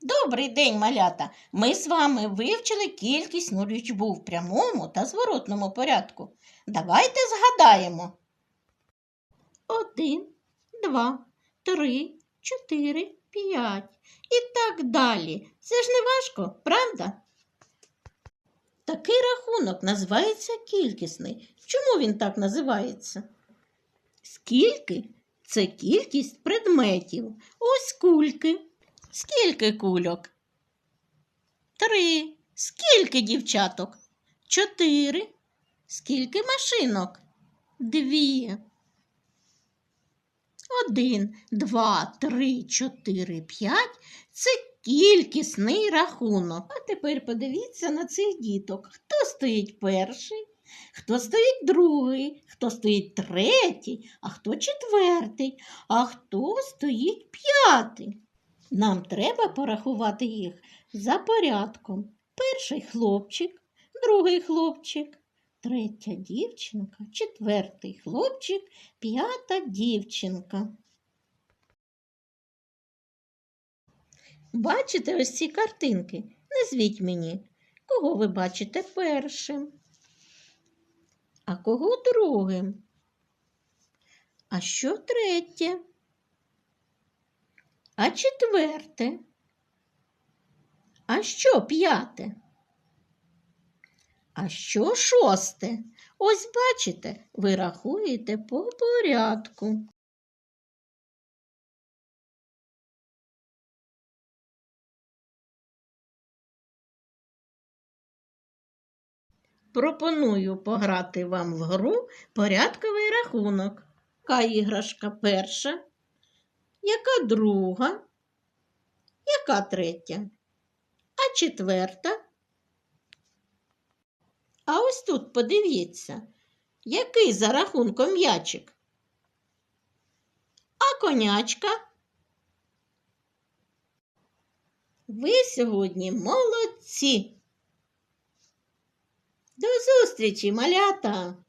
Добрий день, малята! Ми з вами вивчили кількісну лічбу в прямому та зворотному порядку. Давайте згадаємо. Один, два, три, чотири, п'ять. І так далі. Це ж не важко, правда? Такий рахунок називається кількісний. Чому він так називається? Скільки це кількість предметів. Ось кульки. Скільки кульок? Три. Скільки дівчаток? Чотири. Скільки машинок? Дві. Один, два, три, чотири, п'ять. Це кількісний рахунок. А тепер подивіться на цих діток. Хто стоїть перший? Хто стоїть другий, хто стоїть третій, а хто четвертий, а хто стоїть п'ятий. Нам треба порахувати їх за порядком. Перший хлопчик, другий хлопчик, третя дівчинка, четвертий хлопчик, п'ята дівчинка. Бачите ось ці картинки? Назвіть мені, кого ви бачите першим, а кого другим? А що третє? А четверте? А що п'яте? А що шосте? Ось бачите, ви рахуєте по порядку. Пропоную пограти вам в гру порядковий рахунок. Яка іграшка перша? Яка друга? Яка третя? А четверта? А ось тут подивіться, який за рахунком м'ячик? А конячка? Ви сьогодні молодці. До зустрічі, малята!